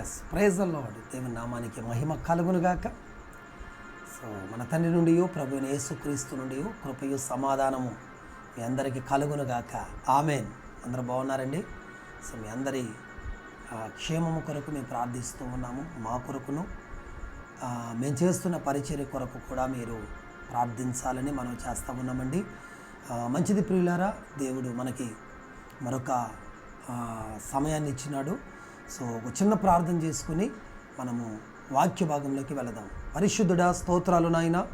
Yes praise దేవుని నామానికి మహిమ కలుగునుగాక. సో మన తండ్రి నుండి ప్రభు యేసుక్రీస్తు నుండి కృపయు సమాధానము మీ అందరికీ కలుగునుగాక. ఆమెన్ అందరూ బాగున్నారండి? సో మీ అందరి క్షేమము కొరకు మేము ప్రార్థిస్తూ ఉన్నాము. మా కొరకును మేము చేస్తున్న పరిచర్య కొరకు కూడా మీరు ప్రార్థించాలని మనం చేస్తూ ఉన్నామండి. మంచిది ప్రియులారా దేవుడు మనకి మరొక సమయాన్ని ఇచ్చినాడు. సో ఒక చిన్న ప్రార్థన చేసుకుని మనము వాక్య భాగంలోకి వెళదాం. పరిశుద్ధుడా స్తోత్రాలు నాయన.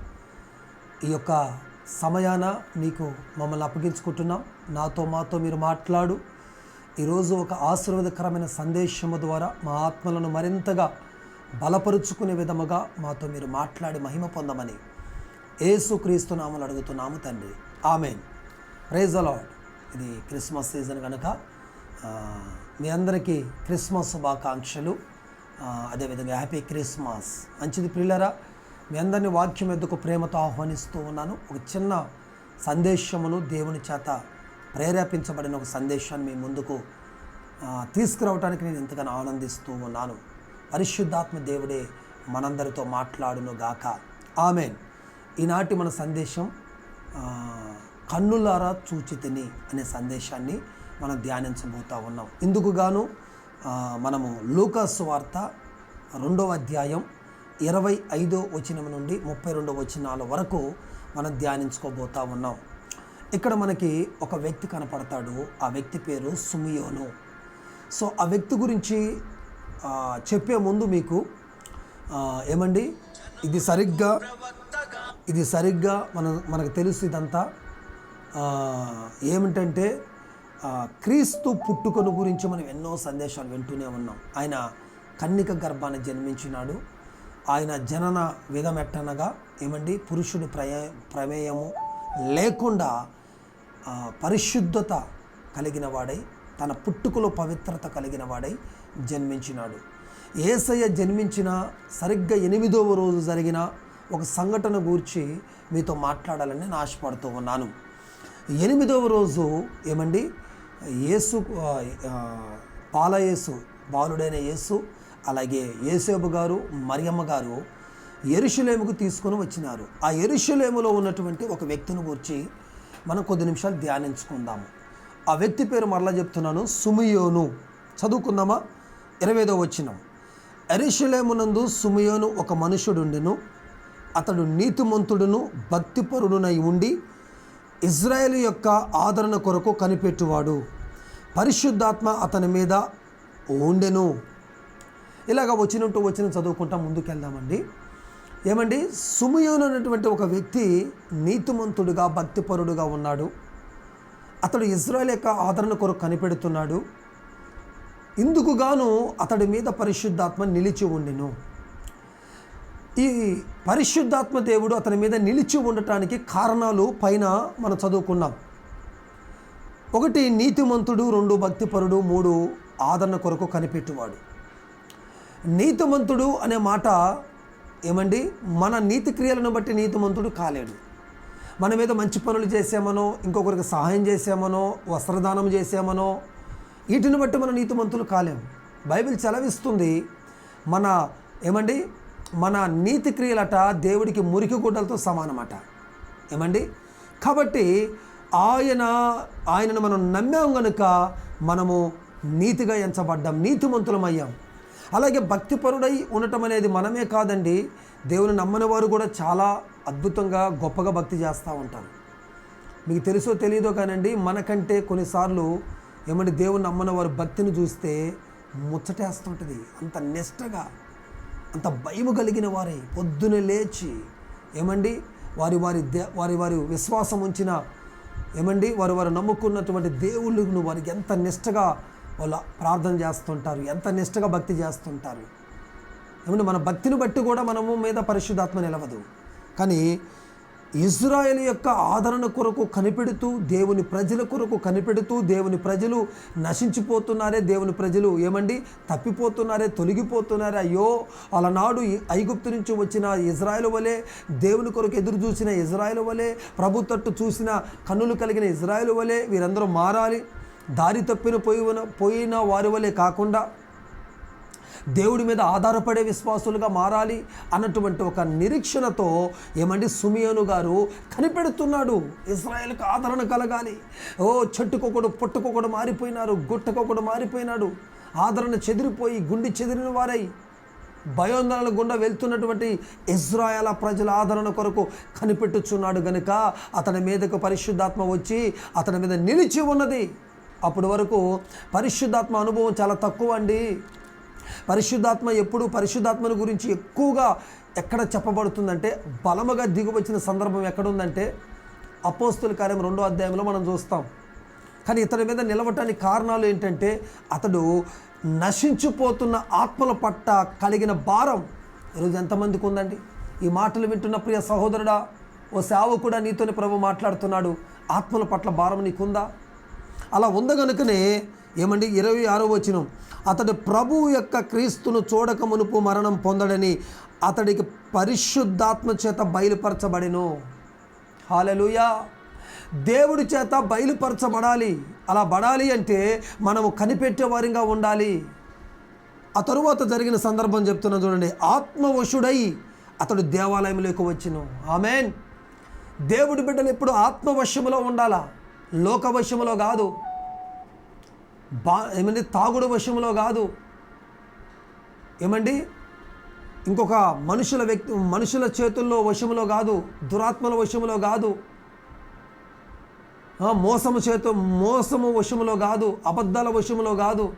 ఈ యొక్క సమయాన నీకు మమ్మల్ని అప్పగించుకుంటున్నాం. నాతో మాతో మీరు మాట్లాడు. ఈరోజు ఒక ఆశీర్వాదకరమైన సందేశము ద్వారా మా ఆత్మలను మరింతగా బలపరుచుకునే విధముగా మాతో మీరు మాట్లాడి మహిమ పొందమని ఏసుక్రీస్తు నామలు అడుగుతున్నాము తండ్రి. ఆమెన్. ప్రైజ్ అలాడ్ ఇది క్రిస్మస్ సీజన్ కనుక మీ అందరికీ క్రిస్మస్ శుభాకాంక్షలు. అదేవిధంగా హ్యాపీ క్రిస్మస్. మంచిది ప్రిల్లరా మీ అందరినీ వాక్యం ఎందుకు ప్రేమతో ఆహ్వానిస్తూ ఉన్నాను. ఒక చిన్న సందేశమును దేవుని చేత ప్రేరేపించబడిన ఒక సందేశాన్ని మీ ముందుకు తీసుకురావడానికి నేను ఎంతగానో ఆనందిస్తూ ఉన్నాను. పరిశుద్ధాత్మ దేవుడే మనందరితో మాట్లాడును గాక ఆమెన్. ఈనాటి మన సందేశం కన్నులారా చూచితిని అనే సందేశాన్ని మనం ధ్యానించబోతా ఉన్నాం. ఇందుకు గాను మనము లూకస్ వార్త రెండవ అధ్యాయం ఇరవై ఐదో వచనం నుండి ముప్పై రెండో వచనాల వరకు మనం ధ్యానించుకోబోతా ఉన్నాం. ఇక్కడ మనకి ఒక వ్యక్తి కనపడతాడు. ఆ వ్యక్తి పేరు సుమియోను. సో ఆ వ్యక్తి గురించి చెప్పే ముందు మీకు ఏమండి? ఇది సరిగ్గా ఇది సరిగ్గా మన మనకు తెలుసు ఇదంతా. ఏమిటంటే క్రీస్తు పుట్టుకను గురించి మనం ఎన్నో సందేశాలు వింటూనే ఉన్నాం. ఆయన కన్నిక గర్భాన్ని జన్మించినాడు. ఆయన జనన విధమెట్టనగా ఏమండి? పురుషుడి ప్రయ ప్రమేయము లేకుండా పరిశుద్ధత కలిగిన వాడై తన పుట్టుకలో పవిత్రత కలిగిన వాడై జన్మించినాడు. ఏసయ్య జన్మించిన సరిగ్గా ఎనిమిదవ రోజు జరిగిన ఒక సంఘటన గూర్చి మీతో మాట్లాడాలని నేను ఆశపడుతూ ఉన్నాను. ఎనిమిదవ రోజు ఏమండి? యేసు పాలయేసు పాల బాలుడైన యేసు అలాగే యేసేబు గారు మరియమ్మ గారు ఎరుషులేముకు తీసుకొని వచ్చినారు. ఆ ఎరుషులేములో ఉన్నటువంటి ఒక వ్యక్తిని గురించి మనం కొద్ది నిమిషాలు ధ్యానించుకుందాము ఆ వ్యక్తి పేరు మరలా చెప్తున్నాను సుమియోను. చదువుకుందామా? ఇరవైదో వచ్చినం ఎరుషులేమునందు సుమియోను ఒక మనుషుడుండెను అతడు నీతిమంతుడును భక్తిపరుడునై ఉండి ఇజ్రాయెల్ యొక్క ఆదరణ కొరకు కనిపెట్టువాడు. పరిశుద్ధాత్మ అతని మీద ఉండెను. ఇలాగ వచ్చినట్టు వచ్చిన చదువుకుంటా ముందుకెళ్దామండి. ఏమండి? సుమయోను అనేటువంటి ఒక వ్యక్తి నీతిమంతుడుగా భక్తిపరుడుగా ఉన్నాడు. అతడు ఇజ్రాయెల్ యొక్క ఆదరణ కొరకు కనిపెడుతున్నాడు. ఇందుకు గాను అతడి మీద పరిశుద్ధాత్మ నిలిచి ఉండెను. ఈ పరిశుద్ధాత్మ దేవుడు అతని మీద నిలిచి ఉండటానికి కారణాలు పైన మనం చదువుకున్నాం. ఒకటి నీతిమంతుడు రెండు భక్తిపరుడు మూడు ఆదరణ కొరకు కనిపెట్టువాడు. నీతిమంతుడు అనే మాట ఏమండి? మన నీతి క్రియలను బట్టి నీతిమంతుడు కాలేడు. మనం ఏదో మంచి పనులు చేసామనో ఇంకొకరికి సహాయం చేసామనో వస్త్రదానం చేసామనో వీటిని బట్టి మన నీతిమంతులు కాలేము బైబిల్ చలవిస్తుంది మన ఏమండి? మన నీతి క్రియలట దేవుడికి మురికి గుడ్డలతో సమానమట. ఏమండి? కాబట్టి ఆయన ఆయనను మనం నమ్మాం గనుక మనము నీతిగా ఎంచబడ్డాం నీతిమంతులమయ్యాం. అలాగే భక్తిపరుడై ఉండటం అనేది మనమే కాదండి దేవుని నమ్మని వారు కూడా చాలా అద్భుతంగా గొప్పగా భక్తి చేస్తూ ఉంటారు. మీకు తెలుసో తెలియదో కానండి మనకంటే కొన్నిసార్లు ఏమంటే దేవుని నమ్మని వారు భక్తిని చూస్తే ముచ్చటేస్తుంటుంది అంత నిష్టగా. అంత భయము కలిగిన వారై పొద్దున లేచి ఏమండి? వారి వారి దే వారి వారి విశ్వాసం ఉంచిన ఏమండి? వారు వారు నమ్ముకున్నటువంటి దేవుళ్ళను వారికి ఎంత నిష్టగా వాళ్ళు ప్రార్థన చేస్తుంటారు ఎంత నిష్టగా భక్తి చేస్తుంటారు. ఏమంటే మన భక్తిని బట్టి కూడా మనము మీద పరిశుద్ధాత్మ నిలవదు. కానీ ఇజ్రాయెల్ యొక్క ఆదరణ కొరకు కనిపెడుతూ దేవుని ప్రజల కొరకు కనిపెడుతూ దేవుని ప్రజలు నశించిపోతున్నారే దేవుని ప్రజలు ఏమండి? తప్పిపోతున్నారే తొలగిపోతున్నారే. అయ్యో అలనాడు ఐగుప్తు నుంచి వచ్చిన ఇజ్రాయెల్ వలె దేవుని కొరకు ఎదురు చూసిన ఇజ్రాయెల్ వలె ప్రభు తట్టు చూసిన కన్నులు కలిగిన ఇజ్రాయెల్ వలె వీరందరూ మారాలి. దారి తప్పిన పోయిన పోయిన వారి వలె కాకుండా దేవుడి మీద ఆధారపడే విశ్వాసులుగా మారాలి అన్నటువంటి ఒక నిరీక్షణతో ఏమండి సుమియోను గారు కనిపెడుతున్నాడు. ఇస్రాయేల్కి ఆదరణ కలగాలి. ఓ చెట్టుకొకడు పుట్టుకొకడు మారిపోయినారు గుట్టకొకడు మారిపోయినాడు. ఆదరణ చెదిరిపోయి గుండి చెదిరిన వారై భయోందనల గుండా వెళ్తున్నటువంటి ఇజ్రాయల ప్రజల ఆదరణ కొరకు కనిపెట్టుచున్నాడు గనుక అతని మీదకు పరిశుద్ధాత్మ వచ్చి అతని మీద నిలిచి ఉన్నది. అప్పటి వరకు పరిశుద్ధాత్మ అనుభవం చాలా తక్కువ అండి పరిశుద్ధాత్మ ఎప్పుడు పరిశుద్ధాత్మను గురించి ఎక్కువగా ఎక్కడ చెప్పబడుతుందంటే బలముగా దిగువచ్చిన సందర్భం ఎక్కడుందంటే అపోస్తుల కార్యం రెండో అధ్యాయంలో మనం చూస్తాం. కానీ ఇతని మీద నిలవటానికి కారణాలు ఏంటంటే అతడు నశించిపోతున్న ఆత్మల పట్ల కలిగిన భారం. ఈరోజు ఎంతమందికి ఉందండి? ఈ మాటలు వింటున్న ప్రియ సహోదరుడా ఓ సేవకుడా నీతోనే ప్రభు మాట్లాడుతున్నాడు. ఆత్మల పట్ల భారం నీకుందా? అలా ఉంది కనుకనే ఏమండి? ఇరవై ఆరో వచనం. అతడు ప్రభువు యొక్క క్రీస్తును చూడక మునుపు మరణం పొందడని అతడికి పరిశుద్ధాత్మ చేత బయలుపరచబడెను. హాలలుయా దేవుడి చేత బయలుపరచబడాలి. అలా పడాలి అంటే మనము కనిపెట్టే వారిగా ఉండాలి. ఆ తరువాత జరిగిన సందర్భం చెప్తున్నా చూడండి. ఆత్మవశుడై అతడు దేవాలయంలోకి వచ్చిన. ఆమెన్. దేవుడి బిడ్డలు ఎప్పుడు ఆత్మవశములో ఉండాలా? లోకవశములో కాదు. బా ఏమండి తాగుడు వశములో కాదు. ఏమండి? ఇంకొక మనుషుల వ్యక్తి మనుషుల చేతుల్లో వశములో కాదు దురాత్మల వశములో కాదు. మోసము చేతు మోసము వశములో కాదు అబద్ధాల వశములో కాదు.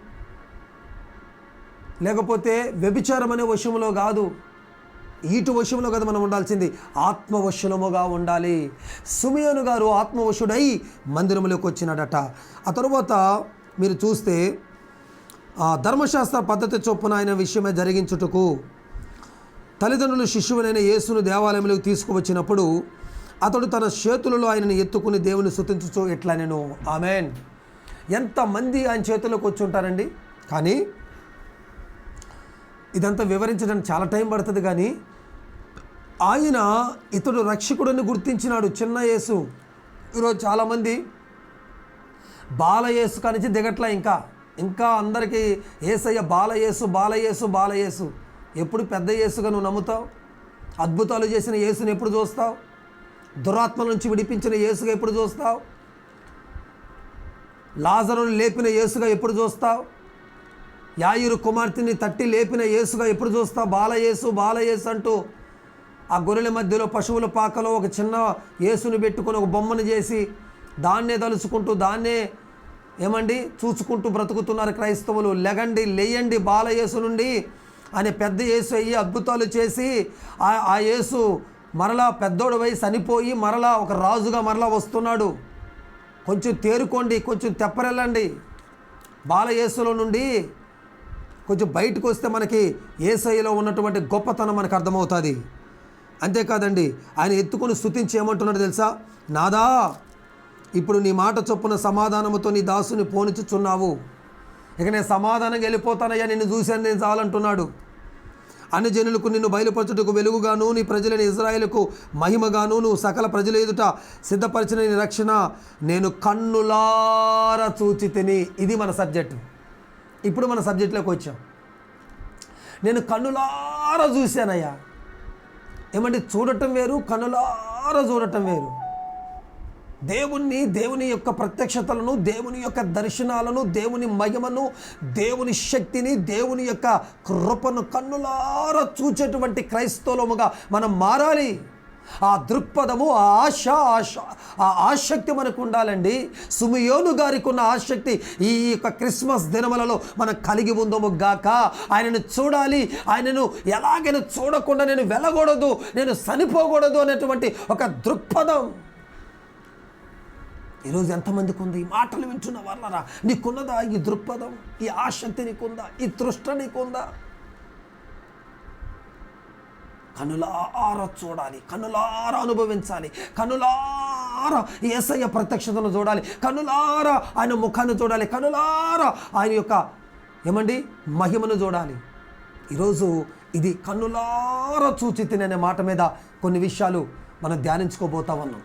లేకపోతే వ్యభిచారం అనే వశములో కాదు. ఈటు వశంలో కదా మనం ఉండాల్సింది. ఆత్మవశులముగా ఉండాలి. సుమియోను గారు ఆత్మవశుడై మందిరంలోకి వచ్చినాడట. ఆ తరువాత మీరు చూస్తే ఆ ధర్మశాస్త్ర పద్ధతి చొప్పున ఆయన విషయమే జరిగించుటకు తల్లిదండ్రులు శిష్యువులైన యేసును దేవాలయంలోకి తీసుకువచ్చినప్పుడు అతడు తన చేతులలో ఆయనను ఎత్తుకుని దేవుని శుతించుచు ఎట్లా నేను ఆమెన్. ఎంతమంది ఆయన చేతుల్లోకి వచ్చి ఉంటారండి కానీ ఇదంతా వివరించడానికి చాలా టైం పడుతుంది కానీ ఆయన ఇతడు రక్షకుడిని గుర్తించినాడు చిన్న యేసు. ఈరోజు చాలామంది బాలయేసు కనిచి దిగట్లా ఇంకా. ఇంకా అందరికీ ఏసయ్య బాలయేసు బాలయేసు బాలయేసు. ఎప్పుడు పెద్ద యేసుగా నువ్వు నమ్ముతావు? అద్భుతాలు చేసిన యేసుని ఎప్పుడు చూస్తావు? దురాత్మ నుంచి విడిపించిన యేసుగా ఎప్పుడు చూస్తావు? లాజరుని లేపిన యేసుగా ఎప్పుడు చూస్తావు? యాయురు కుమార్తెని తట్టి లేపిన యేసుగా ఎప్పుడు చూస్తావు? బాలయేసు బాలయేసు అంటూ ఆ గొర్రెల మధ్యలో పశువుల పాకలో ఒక చిన్న యేసుని పెట్టుకొని ఒక బొమ్మను చేసి దాన్నే తలుచుకుంటూ దాన్నే ఏమండి? చూసుకుంటూ బ్రతుకుతున్నారు క్రైస్తవులు. లెగండి లేయండి బాలయేసు నుండి అనే పెద్ద యేసు అయ్యి అద్భుతాలు చేసి ఆ ఆ యేసు మరలా పెద్దోడు వై చనిపోయి మరలా ఒక రాజుగా మరలా వస్తున్నాడు. కొంచెం తేరుకోండి కొంచెం తెప్పరెళ్ళండి. బాలయేసులో నుండి కొంచెం బయటకు వస్తే మనకి ఏసైలో ఉన్నటువంటి గొప్పతనం మనకు అర్థమవుతుంది. అంతేకాదండి ఆయన ఎత్తుకొని స్థుతించి ఏమంటున్నాడు తెలుసా? నాదా ఇప్పుడు నీ మాట చొప్పున సమాధానముతో నీ దాసుని పోనిచుచున్నావు ఇక నేను సమాధానంగా వెళ్ళిపోతానయ్యా నిన్ను చూశాను నేను చాలంటున్నాడు. అన్ని జనులకు నిన్ను బయలుపరచుటకు వెలుగుగాను నీ ప్రజలైన ఇజ్రాయేల్కు మహిమగాను నువ్వు సకల ప్రజల ఎదుట సిద్ధపరిచిన నీ రక్షణ నేను కన్నులార చూచి తిని. ఇది మన సబ్జెక్టు. ఇప్పుడు మన సబ్జెక్టులోకి వచ్చాం. నేను కన్నులార చూశానయ్యా. ఏమంటే చూడటం వేరు కన్నులార చూడటం వేరు. దేవుణ్ణి దేవుని యొక్క ప్రత్యక్షతలను దేవుని యొక్క దర్శనాలను దేవుని మహిమను దేవుని శక్తిని దేవుని యొక్క కృపను కన్నులార చూచేటువంటి క్రైస్తవులముగా మనం మారాలి. ఆ దృక్పథము ఆ ఆశ ఆశ ఆ ఆసక్తి మనకు ఉండాలండి. సుమియోను గారికి ఉన్న ఆసక్తి ఈ యొక్క క్రిస్మస్ దినములలో మనం కలిగి ఉందము గాక. ఆయనను చూడాలి. ఆయనను ఎలాగైనా చూడకుండా నేను వెళ్ళకూడదు నేను చనిపోకూడదు అనేటువంటి ఒక దృక్పథం. ఈరోజు ఎంతమందికి ఉంది? ఈ మాటలు వింటున్న వాళ్ళరా నీకున్నదా ఈ దృక్పథం ఈ ఆసక్తి నీకుందా ఈ తృష్ట నీకుందా? కనులార చూడాలి కనులార అనుభవించాలి కనులార ఏసయ్య ప్రత్యక్షతను చూడాలి కనులార ఆయన ముఖాన్ని చూడాలి కనులార ఆయన యొక్క ఏమండి? మహిమను చూడాలి. ఈరోజు ఇది కన్నులార చూచి తిననే మాట మీద కొన్ని విషయాలు మనం ధ్యానించుకోబోతా ఉన్నాం.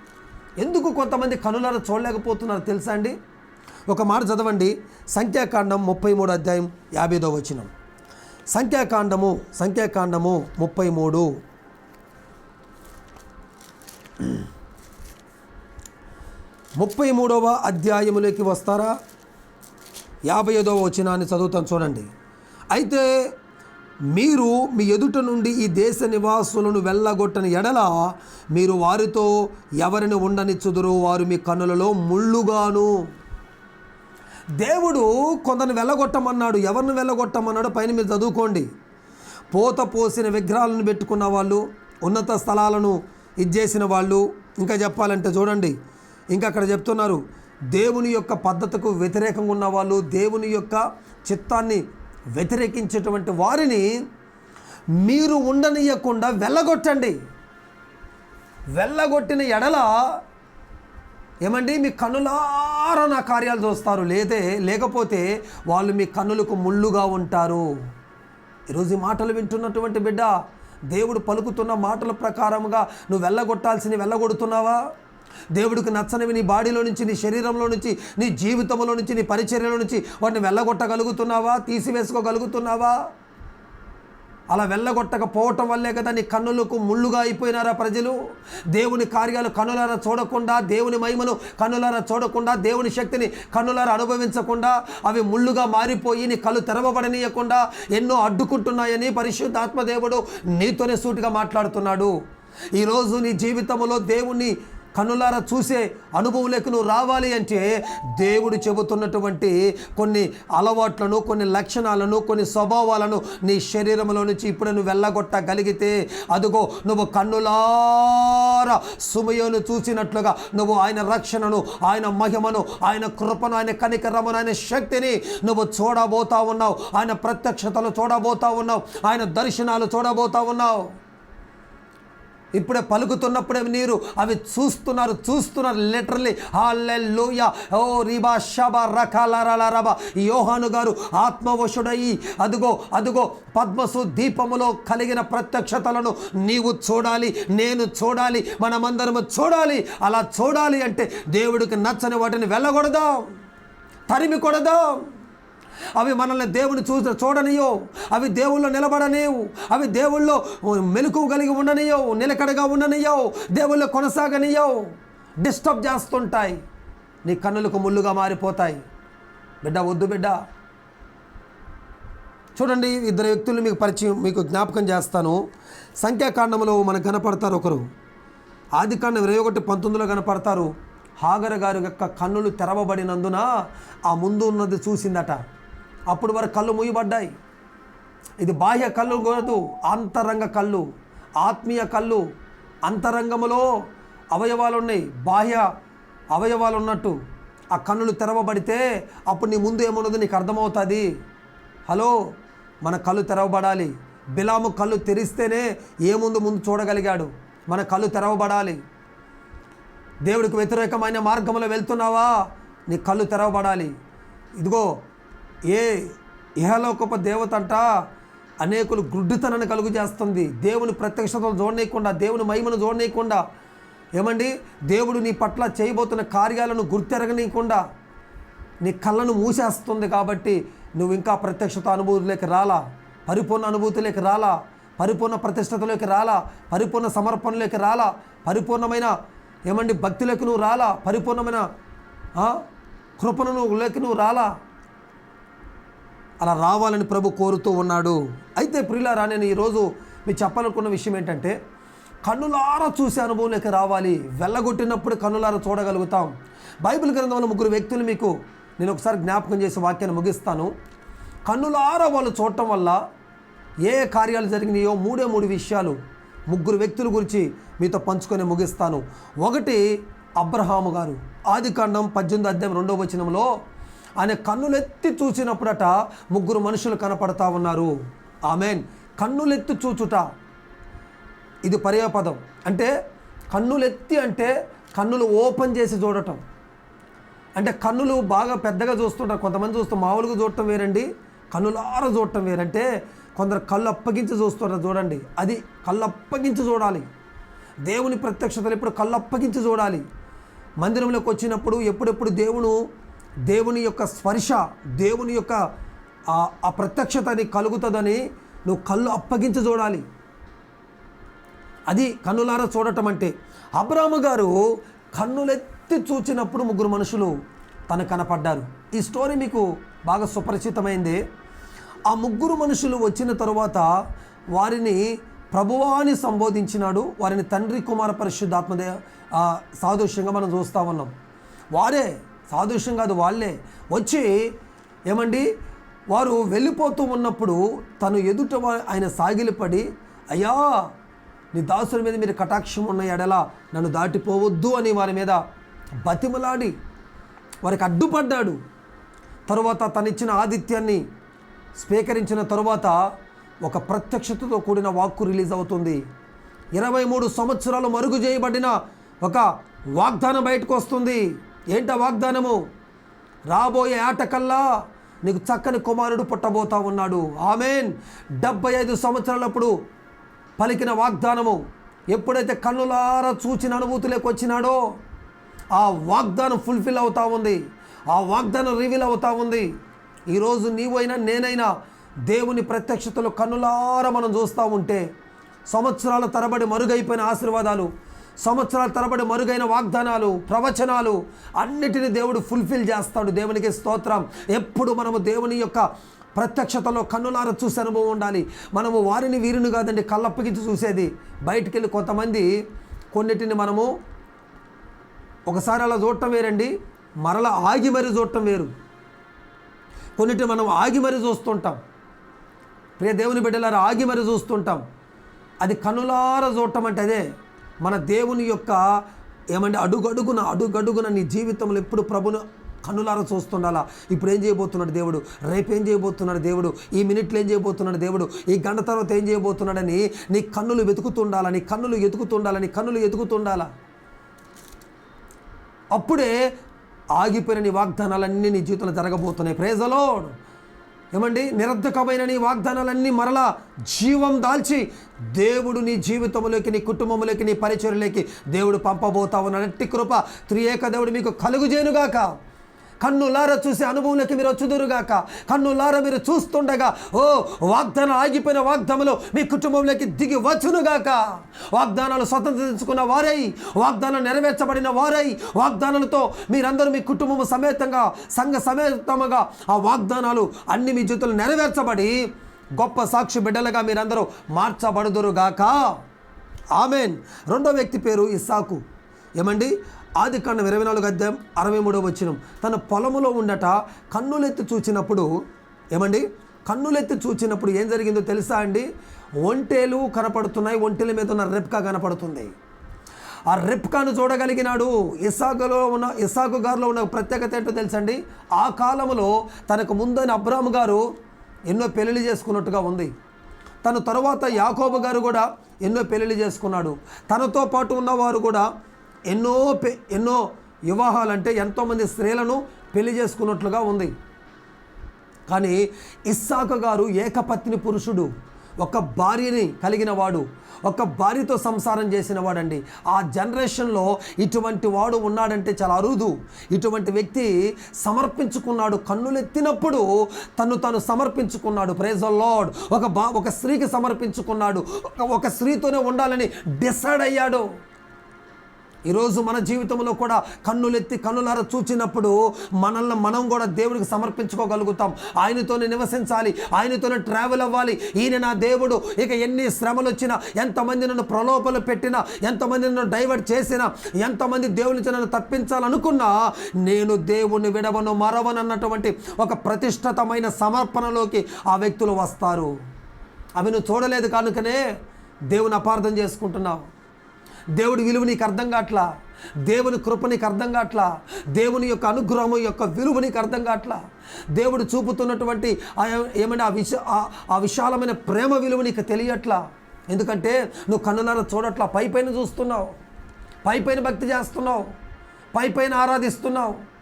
ఎందుకు కొంతమంది కనులార చూడలేకపోతున్నారు తెలుసా అండి? ఒక మాట చదవండి. సంఖ్యాకాండం ముప్పై మూడు అధ్యాయం యాభైదో వచనం. సంఖ్యాకాండము సంఖ్యాకాండము ముప్పై మూడు. ముప్పై మూడవ అధ్యాయములోకి వస్తారా? యాభై ఐదవ వచనాన్ని చదువుతాను చూడండి. అయితే మీరు మీ ఎదుట నుండి ఈ దేశ నివాసులను వెళ్ళగొట్టని ఎడల మీరు వారితో ఎవరిని ఉండనిచ్చుదురో వారు మీ కన్నులలో ముళ్ళుగాను. దేవుడు కొందరిని వెళ్ళగొట్టమన్నాడు ఎవరిని వెళ్ళగొట్టమన్నాడు పైన మీరు చదువుకోండి. పోత పోసిన విగ్రహాలను పెట్టుకున్న వాళ్ళు ఉన్నత స్థలాలను ఇచ్చేసిన వాళ్ళు ఇంకా చెప్పాలంటే చూడండి ఇంకా అక్కడ చెప్తున్నారు దేవుని యొక్క పద్ధతికు వ్యతిరేకంగా ఉన్న వాళ్ళు దేవుని యొక్క చిత్తాన్ని వ్యతిరేకించేటువంటి వారిని మీరు ఉండనీయకుండా వెళ్ళగొట్టండి. వెళ్ళగొట్టిన ఎడల ఏమండి? మీ కన్నులారా నా కార్యాలు చూస్తారు. లేదే లేకపోతే వాళ్ళు మీ కన్నులకు ముళ్ళుగా ఉంటారు. ఈరోజు మాటలు వింటున్నటువంటి బిడ్డ దేవుడు పలుకుతున్న మాటల ప్రకారముగా నువ్వు వెళ్ళగొట్టాల్సినవి వెళ్ళగొడుతున్నావా? దేవుడికి నచ్చనివి నీ బాడీలో నుంచి నీ శరీరంలో నుంచి నీ జీవితంలో నుంచి నీ పరిచర్యలో నుంచి వాటిని వెళ్ళగొట్టగలుగుతున్నావా? తీసివేసుకోగలుగుతున్నావా? అలా వెళ్ళగొట్టకపోవటం వల్లే కదా నీ కన్నులకు ముళ్ళుగా అయిపోయినారా ప్రజలు? దేవుని కార్యాలు కన్నులారా చూడకుండా దేవుని మహిమను కన్నులారా చూడకుండా దేవుని శక్తిని కన్నులారా అనుభవించకుండా అవి ముళ్ళుగా మారిపోయి నీ కళ్ళు తెరవబడనీయకుండా ఎన్నో అడ్డుకుంటున్నాయని పరిశుద్ధాత్మ దేవుడు నీతోనే సూటిగా మాట్లాడుతున్నాడు. ఈరోజు నీ జీవితంలో దేవుని కన్నులారా చూసే అనుభవంలోకి నువ్వు రావాలి అంటే దేవుడు చెబుతున్నటువంటి కొన్ని అలవాట్లను కొన్ని లక్షణాలను కొన్ని స్వభావాలను నీ శరీరంలో నుంచి ఇప్పుడు నువ్వు వెళ్ళగొట్టగలిగితే అదుగో నువ్వు కన్నులారా సుమయోను చూసినట్లుగా నువ్వు ఆయన రక్షణను ఆయన మహిమను ఆయన కృపను ఆయన కనికరమును ఆయన శక్తిని నువ్వు చూడబోతా ఉన్నావు. ఆయన ప్రత్యక్షతలు చూడబోతా ఉన్నావు. ఆయన దర్శనాలు చూడబోతా ఉన్నావు. ఇప్పుడే పలుకుతున్నప్పుడే నీరు అవి చూస్తున్నారు చూస్తున్నారు లిటరల్లీ లూయ ఓ రిబా షబ రకాల రబా. యోహాను గారు ఆత్మవశుడయి అదుగో అదుగో పద్మసు దీపములో కలిగిన ప్రత్యక్షతలను నీవు చూడాలి నేను చూడాలి మనమందరము చూడాలి. అలా చూడాలి అంటే దేవుడికి నచ్చని వాటిని వెళ్ళకూడదాం తరిమి కొడదాం. అవి మనల్ని దేవుని చూ చూడనియో అవి దేవుళ్ళు నిలబడనియవు అవి దేవుళ్ళు మెలకు కలిగి ఉండనియో నిలకడగా ఉండనియో దేవుళ్ళు కొనసాగనియో డిస్టర్బ్ చేస్తుంటాయి. నీ కన్నులకు ముళ్ళుగా మారిపోతాయి. బిడ్డ వద్దు బిడ్డ. చూడండి ఇద్దరు వ్యక్తులు మీకు పరిచయం మీకు జ్ఞాపకం చేస్తాను. సంఖ్యాకాండంలో మనకు కనపడతారు ఒకరు. ఆది కాండం ఇరవై ఒకటి పంతొమ్మిదిలో కనపడతారు. హాగర గారి యొక్క కన్నులు తెరవబడినందున ఆ ముందు ఉన్నది చూసిందట. అప్పుడు వరకు కళ్ళు మూయబడ్డాయి. ఇది బాహ్య కళ్ళు కాదు అంతరంగ కళ్ళు ఆత్మీయ కళ్ళు. అంతరంగములో అవయవాలు ఉన్నాయి బాహ్య అవయవాలు ఉన్నట్టు ఆ కన్నులు తెరవబడితే అప్పుడు నీ ముందు ఏమున్నదో నీకు అర్థమవుతుంది. హలో? మన కళ్ళు తెరవబడాలి. బిలాము కళ్ళు తెరిస్తేనే ఏముందు ముందు చూడగలిగాడు. మన కళ్ళు తెరవబడాలి. దేవుడికి వ్యతిరేకమైన మార్గంలో వెళ్తున్నావా? నీ కళ్ళు తెరవబడాలి. ఇదిగో ఏ ఇహలోకపు దేవత అంట అనేకులు గుడ్డితనాన్ని కలుగు చేస్తుంది. దేవుని ప్రత్యక్షతలు చూడనీయకుండా దేవుని మహిమను చూడనీయకుండా. ఏమండి? దేవుడు నీ పట్ల చేయబోతున్న కార్యాలను గుర్తెరగనీయకుండా నీ కళ్ళను మూసేస్తుంది కాబట్టి నువ్వు ఇంకా ప్రత్యక్షత అనుభూతిలోకి రాలా. పరిపూర్ణ అనుభూతిలోకి రాలా. పరిపూర్ణ ప్రతిష్టతలోకి రాలా. పరిపూర్ణ సమర్పణలోకి రాలా. పరిపూర్ణమైన ఏమండి? భక్తిలోకి నువ్వు రాలా. పరిపూర్ణమైన కృపణలోకి నువ్వు రాలా. అలా రావాలని ప్రభు కోరుతూ ఉన్నాడు. అయితే ప్రియులారా నేను ఈరోజు మీకు చెప్పాలనుకున్న విషయం ఏంటంటే కన్నులారా చూసే అనుభవంలోకి రావాలి. వెళ్ళగొట్టినప్పుడు కన్నులారా చూడగలుగుతాం. బైబిల్ గ్రంథంలో ముగ్గురు వ్యక్తులు మీకు నేను ఒకసారి జ్ఞాపకం చేసి వాక్యాన్ని ముగిస్తాను. కన్నులారా వాళ్ళు చూడటం వల్ల ఏ ఏ కార్యాలు జరిగినాయో మూడే మూడు విషయాలు ముగ్గురు వ్యక్తుల గురించి మీతో పంచుకొని ముగిస్తాను. ఒకటి అబ్రహాము గారు. ఆది కాండం పద్దెనిమిది అధ్యాయం రెండవ వచనంలో ఆయన కన్నులెత్తి చూసినప్పుడట ముగ్గురు మనుషులు కనపడతా ఉన్నారు. ఆమెన్. కన్నులెత్తి చూచుట. ఇది పర్యాపదం. అంటే కన్నులెత్తి అంటే కన్నులు ఓపెన్ చేసి చూడటం. అంటే కన్నులు బాగా పెద్దగా చూస్తుంటారు. కొంతమంది చూస్తూ మామూలుగా చూడటం వేరండి. కన్నులార చూడటం వేరంటే కొందరు కళ్ళు అప్పగించి చూస్తుంటారు చూడండి. అది కళ్ళు అప్పగించి చూడాలి. దేవుని ప్రత్యక్షతలు ఎప్పుడు కళ్ళు అప్పగించి చూడాలి. మందిరంలోకి వచ్చినప్పుడు ఎప్పుడెప్పుడు దేవుడు దేవుని యొక్క స్పర్శ దేవుని యొక్క ఆ ఆ కలుగుతుందని నువ్వు కళ్ళు అప్పగించి చూడాలి. అది కన్నులారా చూడటం అంటే. అబ్రాము గారు కన్నులెత్తి చూచినప్పుడు ముగ్గురు మనుషులు తను కనపడ్డారు. ఈ స్టోరీ మీకు బాగా సుపరిచితమైంది. ఆ ముగ్గురు మనుషులు వచ్చిన తరువాత వారిని ప్రభువాని సంబోధించినాడు. వారిని తండ్రి కుమార పరిశుద్ధాత్మదే సాదృశ్యంగా మనం చూస్తూ ఉన్నాం. వారే సాదృశ్యం కాదు వాళ్ళే. వచ్చి ఏమండి? వారు వెళ్ళిపోతూ ఉన్నప్పుడు తను ఎదుట ఆయన సాగిలిపడి అయ్యా నీ దాసుల మీద మీరు కటాక్షం ఉన్న ఎడల నన్ను దాటిపోవద్దు అని వారి మీద బతిమలాడి వారికి అడ్డుపడ్డాడు. తరువాత తనిచ్చిన ఆదిత్యాన్ని స్వీకరించిన తరువాత ఒక ప్రత్యక్షతతో కూడిన వాక్కు రిలీజ్ అవుతుంది. ఇరవై మూడు సంవత్సరాలు మరుగు చేయబడిన ఒక వాగ్దానం బయటకు వస్తుంది. ఏంట వాగ్దానము? రాబోయే ఆటకల్లా నీకు చక్కని కుమారుడు పుట్టబోతా ఉన్నాడు. ఆమెన్. డెబ్బై ఐదు సంవత్సరాలప్పుడు పలికిన వాగ్దానము ఎప్పుడైతే కన్నులారా చూచిన అనుభూతిలోకి వచ్చినాడో ఆ వాగ్దానం ఫుల్ఫిల్ అవుతా ఉంది. ఆ వాగ్దానం రివీల్ అవుతా ఉంది. ఈరోజు నీవైనా నేనైనా దేవుని ప్రత్యక్షతలో కన్నులారా మనం చూస్తూ ఉంటే సంవత్సరాల తరబడి మరుగైపోయిన ఆశీర్వాదాలు సంవత్సరాల తరబడి మరుగైన వాగ్దానాలు ప్రవచనాలు అన్నిటిని దేవుడు ఫుల్ఫిల్ చేస్తాడు. దేవునికి స్తోత్రం. ఎప్పుడు మనము దేవుని యొక్క ప్రత్యక్షతలో కన్నులార చూసే అనుభవం ఉండాలి. మనము వారిని వీరిని కాదండి కళ్ళప్పగించి చూసేది. బయటికి వెళ్ళి కొంతమంది కొన్నిటిని మనము ఒకసారి అలా చూడటం వేరండి మరలా ఆగి మరీ చూడటం వేరు. కొన్నిటిని మనం ఆగి మరీ చూస్తుంటాం. ప్రియ దేవుని బిడ్డలారా ఆగి మరీ చూస్తుంటాం. అది కనులార చూడటం అంటే అదే. మన దేవుని యొక్క ఏమంటే అడుగడుగున అడుగడుగున నీ జీవితంలో ఎప్పుడు ప్రభును కన్నులార చూస్తుండాలా? ఇప్పుడు ఏం చేయబోతున్నాడు దేవుడు? రేపు ఏం చేయబోతున్నాడు దేవుడు? ఈ మినిట్లు ఏం చేయబోతున్నాడు దేవుడు? ఈ గంట తర్వాత ఏం చేయబోతున్నాడని నీ కన్నులు వెతుకుతుండాలా? నీ కన్నులు ఎతుకుతుండాలా నీ కన్నులు ఎతుకుతుండాలా అప్పుడే ఆగిపోయిన నీ వాగ్దానాలన్నీ నీ జీవితంలో జరగబోతున్నాయి. ప్రేజలోడ్ ఏమండి? నిరర్ధకమైన నీ వాగ్దానాలన్నీ మరలా జీవం దాల్చి దేవుడు నీ జీవితంలోకి నీ కుటుంబంలోకి నీ పరిచయలోకి దేవుడు పంపబోతా ఉన్నట్టి కృప త్రియేక దేవుడు మీకు కలుగుజేనుగాక కన్నులార చూసే అనుభవంలోకి మీరు వచ్చుదురుగాక. కన్నులార మీరు చూస్తుండగా ఓ వాగ్దానం ఆగిపోయిన వాగ్దానంలో మీ కుటుంబంలోకి దిగి వచ్చునుగాక. వాగ్దానాలు స్వతంత్రించుకున్న వారై వాగ్దానం నెరవేర్చబడిన వారై వాగ్దానాలతో మీరందరూ మీ కుటుంబం సమేతంగా సంఘ సమేతముగా ఆ వాగ్దానాలు అన్ని మీ జీవితంలో నెరవేర్చబడి గొప్ప సాక్షి బిడ్డలుగా మీరందరూ మార్చబడుదురుగాక. ఆమెన్. రెండో వ్యక్తి పేరు ఇస్సాకు. ఏమండి? ఆది కాండం ఇరవై నాలుగు అధ్యాయం అరవై మూడో వచ్చినం తన పొలములో ఉండట కన్నులెత్తి చూచినప్పుడు ఏమండి? కన్నులెత్తి చూచినప్పుడు ఏం జరిగిందో తెలుసా అండి? ఒంటేలు కనపడుతున్నాయి ఒంటెల మీద ఉన్న రెప్కా కనపడుతుంది. ఆ రెప్కాను చూడగలిగినాడు. ఇసాకులో ఉన్న ఇసాకు గారిలో ఉన్న ప్రత్యేకత ఏంటో తెలుసండి ఆ కాలంలో తనకు ముందైన అబ్రామ్ గారు ఎన్నో పెళ్ళి చేసుకున్నట్టుగా ఉంది. తను తరువాత యాకోబు గారు కూడా ఎన్నో పెళ్ళి చేసుకున్నాడు. తనతో పాటు ఉన్నవారు కూడా ఎన్నో పే ఎన్నో వివాహాలంటే ఎంతోమంది స్త్రీలను పెళ్ళి చేసుకున్నట్లుగా ఉంది. కానీ ఇస్సాక గారు ఏకపత్ని పురుషుడు. ఒక భార్యని కలిగిన వాడు ఒక భార్యతో సంసారం చేసిన వాడండి. ఆ జనరేషన్లో ఇటువంటి వాడు ఉన్నాడంటే చాలా అరుదు. ఇటువంటి వ్యక్తి సమర్పించుకున్నాడు కన్నులెత్తినప్పుడు తను తను సమర్పించుకున్నాడు. ప్రేజ్ లార్డ్ ఒక బా ఒక స్త్రీకి సమర్పించుకున్నాడు. ఒక స్త్రీతోనే ఉండాలని డిసైడ్ అయ్యాడు. ఈరోజు మన జీవితంలో కూడా కన్నులెత్తి కన్నులార చూచినప్పుడు మనల్ని మనం కూడా దేవుడికి సమర్పించుకోగలుగుతాం. ఆయనతోనే నివసించాలి ఆయనతోనే ట్రావెల్ అవ్వాలి. ఈయన నా దేవుడు. ఇక ఎన్ని శ్రమలు వచ్చినా ఎంతమంది నన్ను ప్రలోభలు పెట్టినా ఎంతమంది నన్ను డైవర్ట్ చేసినా ఎంతమంది దేవుడి నుంచి నన్ను తప్పించాలనుకున్నా నేను దేవుణ్ణి విడవను మరవనన్నటువంటి ఒక ప్రతిష్ఠితమైన సమర్పణలోకి ఆ వ్యక్తులు వస్తారు. అవి నువ్వు చూడలేదు కనుకనే దేవుని అపార్థం చేసుకుంటున్నావు. దేవుడి విలువ నీకు అర్థం కావట్లా? దేవుని కృప నీకు అర్థం కావట్లా? దేవుని యొక్క అనుగ్రహం యొక్క విలువ నీకు అర్థం కావట్లా? దేవుడు చూపుతున్నటువంటి ఆ ఏమంటే ఆ విశ ఆ- ఆ విశాలమైన ప్రేమ విలువ నీకు తెలియట్లా? ఎందుకంటే నువ్వు కన్నులార చూడట్లా? పై పైన చూస్తున్నావు. పై పైన భక్తి చేస్తున్నావు. పై పైన ఆరాధిస్తున్నావు.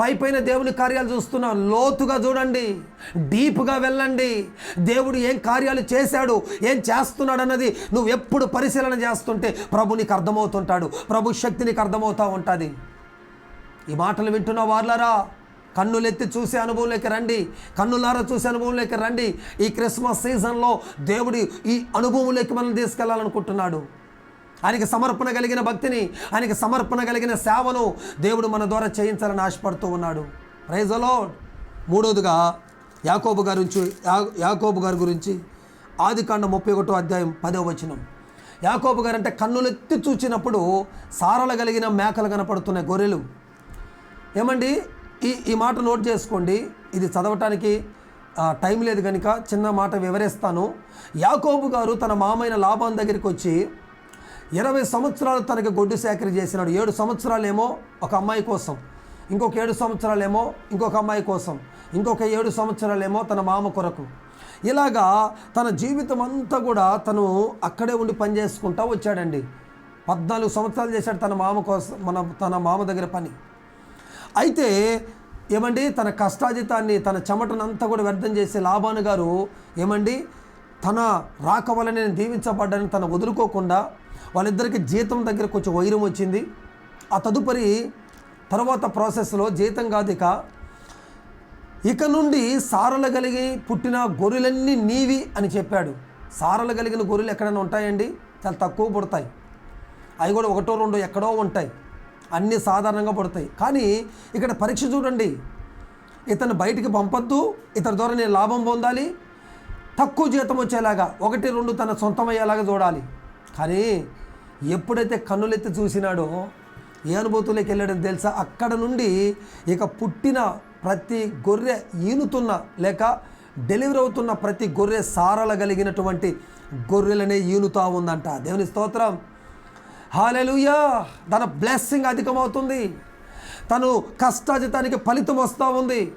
పై పైన దేవుని కార్యాలు చూస్తున్నాం లోతుగా చూడండి. డీప్గా వెళ్ళండి. దేవుడు ఏం కార్యాలు చేశాడు ఏం చేస్తున్నాడు అన్నది నువ్వు ఎప్పుడు పరిశీలన చేస్తుంటే ప్రభు నీకు అర్థమవుతుంటాడు. ప్రభు శక్తి నీకు అర్థమవుతూ ఉంటుంది. ఈ మాటలు వింటున్న వాళ్ళరా కన్నులెత్తి చూసే అనుభవంలోకి రండి. కన్నులారా చూసే అనుభవంలోకి రండి. ఈ క్రిస్మస్ సీజన్లో దేవుడి ఈ అనుభవంలోకి మనం తీసుకెళ్ళాలనుకుంటున్నాడు. ఆయనకి సమర్పణ కలిగిన భక్తిని ఆయనకి సమర్పణ కలిగిన సేవను దేవుడు మన ద్వారా చేయించాలని ఆశపడుతూ ఉన్నాడు. ప్రైజలో మూడోదిగా యాకోబు గారి గురించి యాకోబు గారి గురించి ఆదికాండ ముప్పై ఒకటో అధ్యాయం పదో వచనం. యాకోబు గారు అంటే కన్నులెత్తి చూచినప్పుడు సారలు కలిగిన మేకలు కనపడుతున్నాయి గొర్రెలు. ఏమండి? ఈ ఈ మాట నోట్ చేసుకోండి. ఇది చదవటానికి టైం లేదు కనుక చిన్న మాట వివరిస్తాను. యాకోబు గారు తన మామైన లాభం దగ్గరికి వచ్చి ఇరవై సంవత్సరాలు తనకి గొడ్డు సేకరి చేసినాడు. ఏడు సంవత్సరాలేమో ఒక అమ్మాయి కోసం. ఇంకొక ఏడు సంవత్సరాలేమో ఇంకొక అమ్మాయి కోసం. ఇంకొక ఏడు సంవత్సరాలేమో తన మామ కొరకు. ఇలాగా తన జీవితం అంతా కూడా తను అక్కడే ఉండి పని చేసుకుంటా వచ్చాడండి. పద్నాలుగు సంవత్సరాలు చేశాడు తన మామ కోసం మన తన మామ దగ్గర పని. అయితే ఏమండి తన కష్టాజితాన్ని తన చెమటనంతా కూడా వ్యర్థం చేసే లాభాను గారు ఏమండి తన రాక వల్ల నేను దీవించబడ్డాను తన వదులుకోకుండా వాళ్ళిద్దరికి జీతం దగ్గర కొంచెం వైరం వచ్చింది. ఆ తదుపరి తర్వాత ప్రాసెస్లో జీతం కాదు ఇక. ఇక నుండి సారలు కలిగి పుట్టిన గొర్రెలన్నీ నీవి అని చెప్పాడు. సారలు కలిగిన గొర్రెలు ఎక్కడైనా ఉంటాయండి? చాలా తక్కువ పుడతాయి. అవి కూడా ఒకటో రెండో ఎక్కడో ఉంటాయి. అన్నీ సాధారణంగా పడతాయి. కానీ ఇక్కడ పరీక్ష చూడండి. ఇతను బయటికి పంపొద్దు. ఇతని ద్వారా నేను లాభం పొందాలి. తక్కువ జీతం వచ్చేలాగా ఒకటి రెండు తన సొంతమయ్యేలాగా చూడాలి. కానీ ఎప్పుడైతే కన్నులెత్తి చూసినాడో ఏ అనుభూతులకి వెళ్ళాడని తెలుసా? అక్కడ నుండి ఇక పుట్టిన ప్రతి గొర్రె ఈనుతున్న లేక డెలివరీ అవుతున్న ప్రతి గొర్రె సారల కలిగినటువంటి గొర్రెలనే ఈనుతా ఉందంట. దేవుని స్తోత్రం. హాలెలుయా తన బ్లెస్సింగ్ అధికమవుతుంది. తను కష్టాజితానికి ఫలితం వస్తూ ఉంది.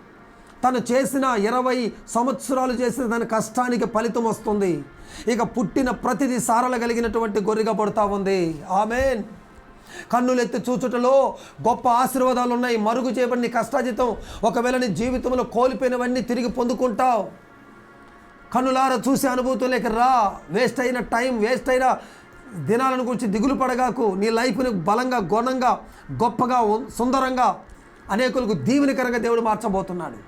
తను చేసిన ఇరవై సంవత్సరాలు చేసిన తన కష్టానికి ఫలితం వస్తుంది. ఇక పుట్టిన ప్రతిదీ సారల కలిగినటువంటి గొర్రెగా పడుతూ ఉంది. ఆమెన్. కన్నులెత్తి చూచుటలో గొప్ప ఆశీర్వాదాలు ఉన్నాయి మరుగు చేయబడిన కష్టాజితం ఒకవేళ నీ జీవితంలో కోల్పోయినవన్నీ తిరిగి పొందుకుంటావు. కన్నులార చూసే అనుభూతులేక రా. వేస్ట్ అయిన టైం వేస్ట్ అయిన దినాలను గురించి దిగులు పడగాకు నీ లైఫ్ని బలంగా గుణంగా గొప్పగా సుందరంగా అనేకులకు దీవెనకరంగా దేవుడు మార్చబోతున్నాడు.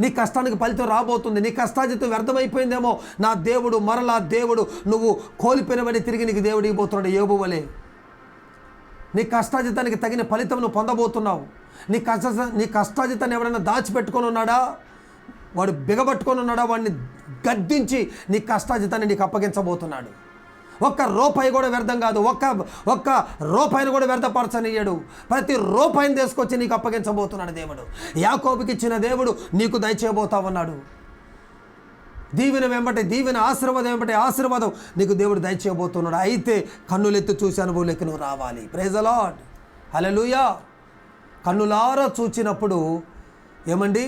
నీ కష్టానికి ఫలితం రాబోతుంది నీ కష్టాజితం వ్యర్థమైపోయిందేమో. నా దేవుడు మరలా దేవుడు నువ్వు కోల్పోయినవని తిరిగి నీకు దేవుడు ఇవ్వబోతున్నాడు ఏబు నీ కష్టాజితానికి తగిన ఫలితం నువ్వు పొందబోతున్నావు. నీ కష్ట నీ కష్టాజితాన్ని ఎవరైనా దాచిపెట్టుకొని ఉన్నాడా? వాడు బిగబట్టుకొని ఉన్నాడా? వాడిని గద్దించి నీ కష్టాజితాన్ని నీకు అప్పగించబోతున్నాడు. ఒక్క రూపాయి కూడా వ్యర్థం కాదు. ఒక్క ఒక్క రూపాయిని కూడా వ్యర్థపరచనియ్యడు ప్రతి రూపాయిని తీసుకొచ్చి నీకు అప్పగించబోతున్నాడు దేవుడు. యాకోబుకి ఇచ్చిన దేవుడు నీకు దయచేయబోతా ఉన్నాడు. దీవెన వెంబటి దీవెన ఆశీర్వాదం వెంబటి ఆశీర్వాదం నీకు దేవుడు దయచేయబోతున్నాడు. అయితే కన్నులెత్తి చూసి అనుభవంలోకి నువ్వు రావాలి. ప్రైజ్ అలాడ్ హలలుయా కన్నులారా చూచినప్పుడు ఏమండి?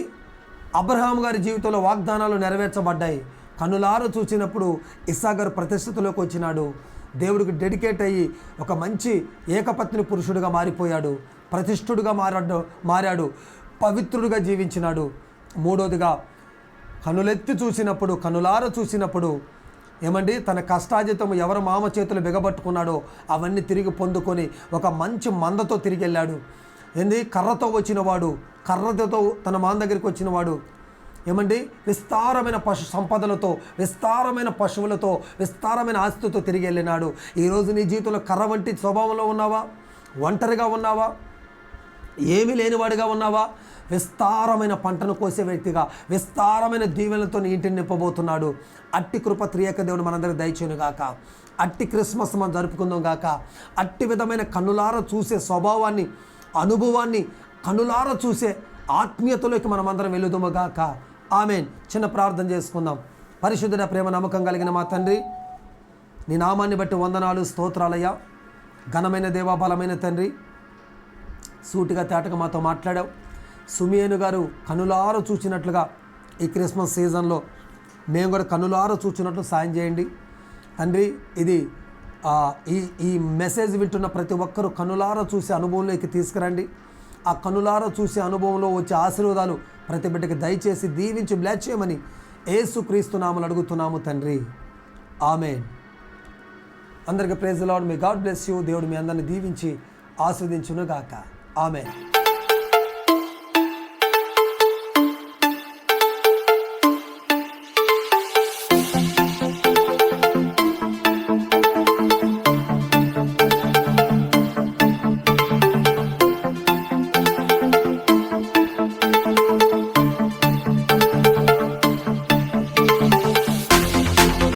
అబ్రహాం గారి జీవితంలో వాగ్దానాలు నెరవేర్చబడ్డాయి. కనులార చూసినప్పుడు ఇస్సాగర్ ప్రతిష్టతలోకి వచ్చినాడు. దేవుడికి డెడికేట్ అయ్యి ఒక మంచి ఏకపత్ని పురుషుడిగా మారిపోయాడు. ప్రతిష్ఠుడుగా మారాడు మారాడు. పవిత్రుడిగా జీవించినాడు. మూడోదిగా కనులెత్తి చూసినప్పుడు కనులార చూసినప్పుడు ఏమండి? తన కష్టాజితం ఎవరు మామ చేతులు బిగబట్టుకున్నాడో అవన్నీ తిరిగి పొందుకొని ఒక మంచి మందతో తిరిగి వెళ్ళాడు. ఏంది? కర్రతో వచ్చినవాడు కర్రతో తన మాన దగ్గరికి వచ్చినవాడు. ఏమండి? విస్తారమైన పశు సంపదలతో విస్తారమైన పశువులతో విస్తారమైన ఆస్తితో తిరిగి వెళ్ళినాడు. ఈరోజు నీ జీవితంలో కర్ర వంటి స్వభావంలో ఉన్నావా? ఒంటరిగా ఉన్నావా? ఏమీ లేనివాడిగా ఉన్నావా? విస్తారమైన పంటను కోసే వ్యక్తిగా విస్తారమైన దీవెనలతో నీ ఇంటిని నింపబోతున్నాడు. అట్టి కృప త్రియక దేవుడు మనందరికి దయచేను గాక. అట్టి క్రిస్మస్ మనం జరుపుకుందాం గాక. అట్టి విధమైన కన్నులార చూసే స్వభావాన్ని అనుభవాన్ని కన్నులార చూసే ఆత్మీయతలోకి మనమందరం వెళుదుము గాక. ఆమెన్. చిన్న ప్రార్థన చేసుకుందాం. పరిశుద్ధుడ ప్రేమ నమ్మకం కలిగిన మా తండ్రి నీ నామాన్ని బట్టి వందనాలు స్తోత్రాలయ్యా. ఘనమైన దేవా బలమైన తండ్రి సూటిగా తేటగా మాతో మాట్లాడావు. సుమియేను గారు కనులార చూచినట్లుగా ఈ క్రిస్మస్ సీజన్లో మేము కూడా కనులార చూచినట్లు సాయం చేయండి. తండ్రి ఇది ఈ ఈ మెసేజ్ వింటున్న ప్రతి ఒక్కరూ కనులార చూసే అనుభవంలోకి తీసుకురండి. ఆ కనులార చూసే అనుభవంలో వచ్చే ఆశీర్వాదాలు ప్రతి బిడ్డకి దయచేసి దీవించి బ్లాచ్ చేయమని ఏసు క్రీస్తునామలు అడుగుతున్నాము తండ్రి. ఆమె అందరికీ ప్రేజ్ లాడ్ మీ గాడ్ బ్లెస్ యూ. దేవుడు మీ అందరిని దీవించి ఆస్వాదించును గాక ఆమె